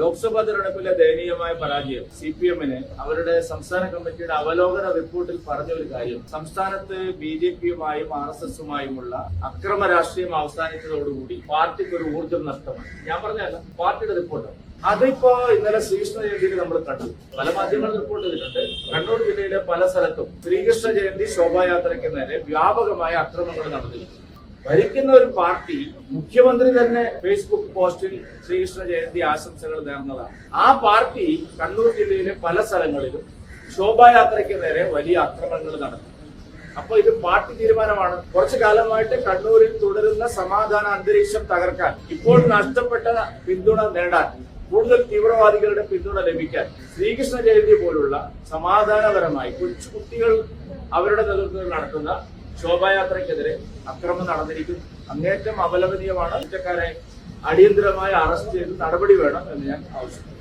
ലോക്സഭാ തെരഞ്ഞെടുപ്പിലെ ദയനീയമായ പരാജയം സി പി എമ്മിന് അവരുടെ സംസ്ഥാന കമ്മിറ്റിയുടെ അവലോകന റിപ്പോർട്ടിൽ പറഞ്ഞ ഒരു കാര്യം. സംസ്ഥാനത്ത് ബി ജെ പിയുമായും ആർ എസ് എസുമായുമുള്ള അക്രമ രാഷ്ട്രീയം അവസാനിച്ചതോടുകൂടി പാർട്ടിക്ക് ഒരു ഊർജം നഷ്ടമായി. ഞാൻ പറഞ്ഞല്ല പാർട്ടിയുടെ റിപ്പോർട്ട്. അതിപ്പോ ഇന്നലെ ശ്രീകൃഷ്ണ ജയന്തിയിൽ നമ്മൾ കണ്ടു. പല മാധ്യമങ്ങൾ റിപ്പോർട്ട് ചെയ്തിട്ടുണ്ട്. കണ്ണൂർ ജില്ലയിലെ പല സ്ഥലത്തും ശ്രീകൃഷ്ണ ജയന്തി ശോഭായാത്രയ്ക്ക് നേരെ വ്യാപകമായ അക്രമങ്ങൾ നടന്നിരിക്കുന്നു ഭരിക്കുന്ന ഒരു പാർട്ടി മുഖ്യമന്ത്രി തന്നെ ഫേസ്ബുക്ക് പോസ്റ്റിൽ ശ്രീകൃഷ്ണ ജയന്തി ആശംസകൾ നേർന്നതാണ്. ആ പാർട്ടി കണ്ണൂർ ജില്ലയിലെ പല സ്ഥലങ്ങളിലും ശോഭായാത്രയ്ക്ക് നേരെ വലിയ ആക്രമണങ്ങൾ നടത്തി അപ്പൊ ഇത് പാർട്ടി തീരുമാനമാണ്. കുറച്ചു കാലമായിട്ട് കണ്ണൂരിൽ തുടരുന്ന സമാധാന അന്തരീക്ഷം തകർക്കാൻ ഇപ്പോൾ നഷ്ടപ്പെട്ട പിന്തുണ നേടാൻ കൂടുതൽ തീവ്രവാദികളുടെ പിന്തുണ ലഭിക്കാൻ ശ്രീകൃഷ്ണ ജയന്തി പോലുള്ള സമാധാനപരമായി കൊച്ചു കുട്ടികൾ അവരുടെ നേതൃത്വത്തിൽ നടത്തുന്ന ശോഭായാത്രയ്ക്കെതിരെ അക്രമം നടന്നിരിക്കുന്നു അങ്ങേറ്റം അപലപനീയമാണ്. കുറ്റക്കാരെ അടിയന്തരമായി അറസ്റ്റ് ചെയ്ത് നടപടി വേണം എന്ന് ഞാൻ ആവശ്യപ്പെടുന്നു.